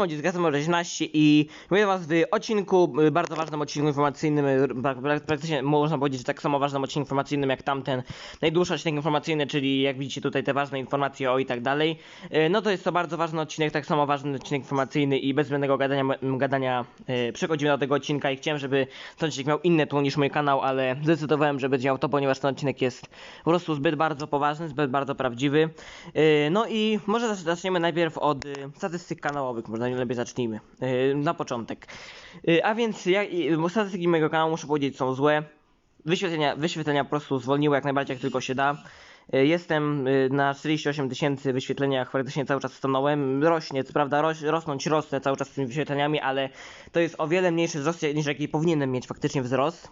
Samodziej z Gazem 16 i mówię was w odcinku, y, bardzo ważnym odcinku informacyjnym, y, pra- pra- praktycznie można powiedzieć, że tak samo ważnym odcinku informacyjnym jak tamten najdłuższy odcinek informacyjny, czyli jak widzicie tutaj te ważne informacje o i tak dalej. Y, No to jest to bardzo ważny odcinek, tak samo ważny odcinek informacyjny i bez zbędnego gadania, gadania przechodzimy do tego odcinka i chciałem, żeby ten odcinek miał inne tło niż mój kanał, ale zdecydowałem, że będzie miał to, ponieważ ten odcinek jest po prostu zbyt bardzo poważny, zbyt bardzo prawdziwy. No i może zac- zaczniemy najpierw od statystyk kanałowych, może najlepiej zacznijmy. Y, Na początek. Y, A więc ja, statystyki mojego kanału muszę powiedzieć są złe. Wyświetlenia, wyświetlenia po prostu zwolniły jak najbardziej jak tylko się da. Y, Jestem na 48 tysięcy wyświetleniach, praktycznie cały czas stanąłem. Rośnie, co prawda roś, rosnąć rosnę cały czas z tymi wyświetleniami, ale to jest o wiele mniejszy wzrost niż jaki powinienem mieć faktycznie wzrost.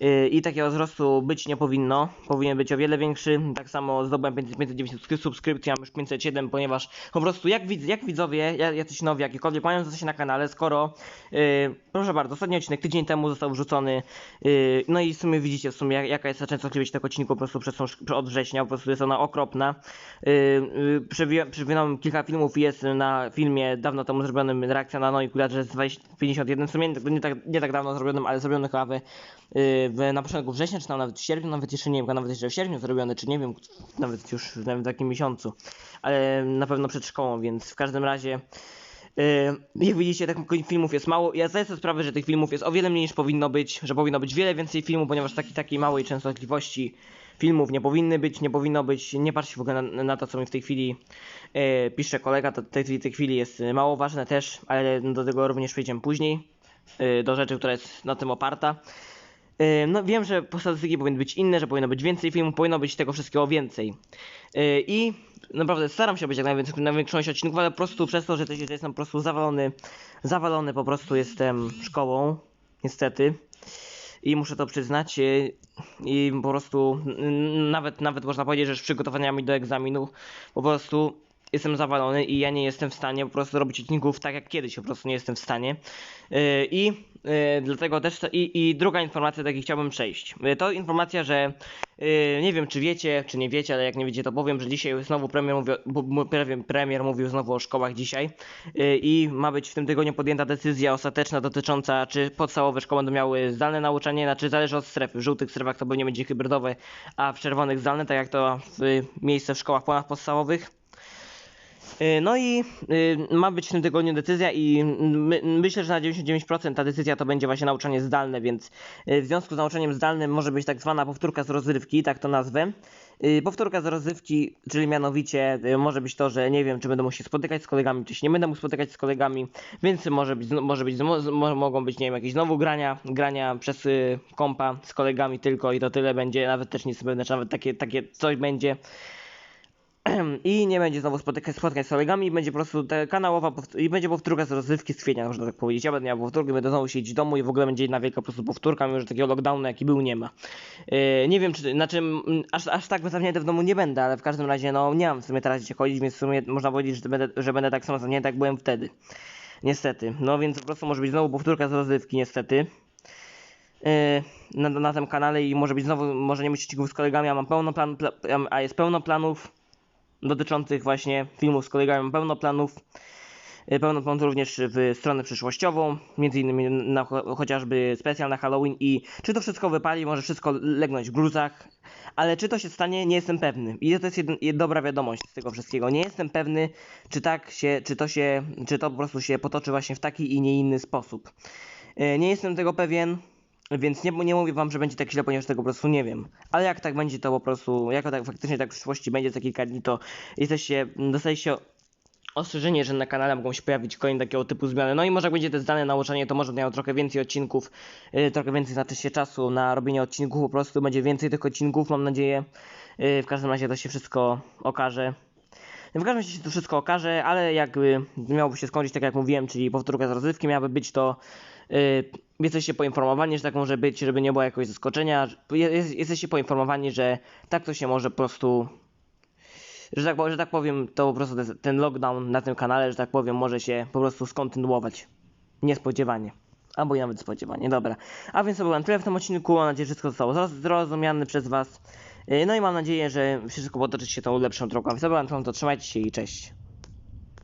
Yy, I takiego wzrostu być nie powinno. Powinien być o wiele większy. Tak samo zdobyłem 500 590 subskrypcji, mam już 507, ponieważ po prostu jak, widz, jak widzowie, ja- jacyś nowi, jakiekolwiek mają zostać na kanale, skoro yy, proszę bardzo, ostatni odcinek tydzień temu został wrzucony. Yy, no i w sumie widzicie w sumie jak, jaka jest częstotliwość tego odcinku po prostu przez od września, po prostu jest ona okropna. Yy, yy, Przewinąłem kilka filmów i jest na filmie dawno temu zrobionym reakcja na Noi Kularze z 20 51, w sumie nie, tak, nie tak dawno zrobionym, ale zrobiony chyba w, yy, w, na początku września, czy nawet w sierpniu, nawet jeszcze nie wiem, nawet jeszcze w sierpniu zrobiony, czy nie wiem, nawet już nawet w takim miesiącu, ale na pewno przed szkołą, więc w każdym razie Yy, jak widzicie, tych filmów jest mało. Ja zdaję sobie sprawę, że tych filmów jest o wiele mniej niż powinno być, że powinno być wiele więcej filmów, ponieważ takiej takiej małej częstotliwości filmów nie powinny być, nie powinno być. Nie patrzcie w ogóle na, na to, co mi w tej chwili yy, pisze kolega, to tej, tej chwili jest mało ważne też, ale do tego również przejdziemy później, yy, do rzeczy, która jest na tym oparta. Yy, No wiem, że statystyki powinny być inne, że powinno być więcej filmów, powinno być tego wszystkiego więcej. Yy, I naprawdę staram się być jak najwięcej, na odcinków, ale po prostu przez to, że też jestem po prostu zawalony, zawalony po prostu jestem szkołą, niestety. I muszę to przyznać. yy, I po prostu nawet, nawet można powiedzieć, że z przygotowaniami do egzaminu po prostu jestem zawalony i ja nie jestem w stanie po prostu robić odcinków tak jak kiedyś, po prostu nie jestem w stanie. Yy, I yy, dlatego też to, i, i druga informacja, do jakiej chciałbym przejść. Yy, To informacja, że nie wiem czy wiecie, czy nie wiecie, ale jak nie wiecie to powiem, że dzisiaj znowu premier bu- premier, mówił znowu o szkołach dzisiaj i ma być w tym tygodniu podjęta decyzja ostateczna dotycząca czy podstawowe szkoły będą miały zdalne nauczanie, znaczy zależy od strefy. W żółtych strefach to pewnie będzie hybrydowe, a w czerwonych zdalne, tak jak to w miejsce w szkołach ponadpodstawowych. Y, No i y, ma być w tym tygodniu decyzja i my, myślę, że na 99% ta decyzja to będzie właśnie nauczanie zdalne, więc y, w związku z nauczaniem zdalnym może być tak zwana powtórka z rozrywki, tak to nazwę. Powtórka z rozrywki, czyli mianowicie może być to, że nie wiem, czy będę mógł się spotykać z kolegami, czy się nie będę mógł spotykać z kolegami, więc może być, może być, mogą być, nie wiem, jakieś znowu grania, grania przez kompa z kolegami tylko i to tyle będzie, nawet też nie będę, czy nawet takie, takie coś będzie i nie będzie znowu spotykać, spotkać z kolegami będzie po prostu ta kanałowa i będzie powtórka z rozrywki z kwietnia, można tak powiedzieć. Ja będę miał powtórkę, będę znowu siedzieć w domu i w ogóle będzie jedna wielka po prostu powtórka, mimo że takiego lockdownu jaki był nie ma. Yy, nie wiem czy, znaczy aż, aż tak zamknięty w domu nie będę, ale w każdym razie no nie mam w sumie teraz gdzie chodzić, więc w sumie można powiedzieć, że będę, że będę tak samo zamknięty jak byłem wtedy. Niestety. No więc po prostu może być znowu powtórka z rozrywki niestety. Yy, na, na tym kanale i może być znowu, może nie być odcinków z kolegami, a mam pełno plan, pla, a jest pełno planów dotyczących właśnie filmów z kolegami mam pełno planów również w stronę przyszłościową, między innymi na, cho- chociażby specjal na Halloween i czy to wszystko wypali, może wszystko legnąć w gruzach, ale czy to się stanie, nie jestem pewny. I to jest jedna, dobra wiadomość z tego wszystkiego. Nie jestem pewny, czy tak się, czy to się, czy to po prostu się potoczy właśnie w taki i nie inny sposób. Y, Nie jestem tego pewien, więc nie, nie mówię wam, że będzie tak źle, ponieważ tego po prostu nie wiem. Ale jak tak będzie, to po prostu, jak tak faktycznie tak w przyszłości będzie za kilka dni, to jesteście, dostajecie ostrzeżenie, że na kanale mogą się pojawić kolejne takiego typu zmiany. No i może jak będzie to zdane nauczanie, to może miał trochę więcej odcinków, yy, trochę więcej znaczy się czasu na robienie odcinków, po prostu będzie więcej tych odcinków, mam nadzieję. Yy, w każdym razie to się wszystko okaże. W każdym razie się to wszystko okaże, ale jakby miałoby się skończyć tak jak mówiłem, czyli powtórka z rozrywki miałaby być to yy, jesteście poinformowani, że tak może być, żeby nie było jakiegoś zaskoczenia. Je- Jest, jesteście poinformowani, że tak to się może po prostu że tak, że tak powiem, to po prostu te- ten lockdown na tym kanale, że tak powiem, może się po prostu skontynuować. Niespodziewanie. Albo i nawet spodziewanie, dobra. A więc to było tyle w tym odcinku. Mam nadzieję, że wszystko zostało zroz- zrozumiane przez Was. No i mam nadzieję, że wszystko potoczy się tą lepszą drogą. Tyle, to trzymajcie się i cześć.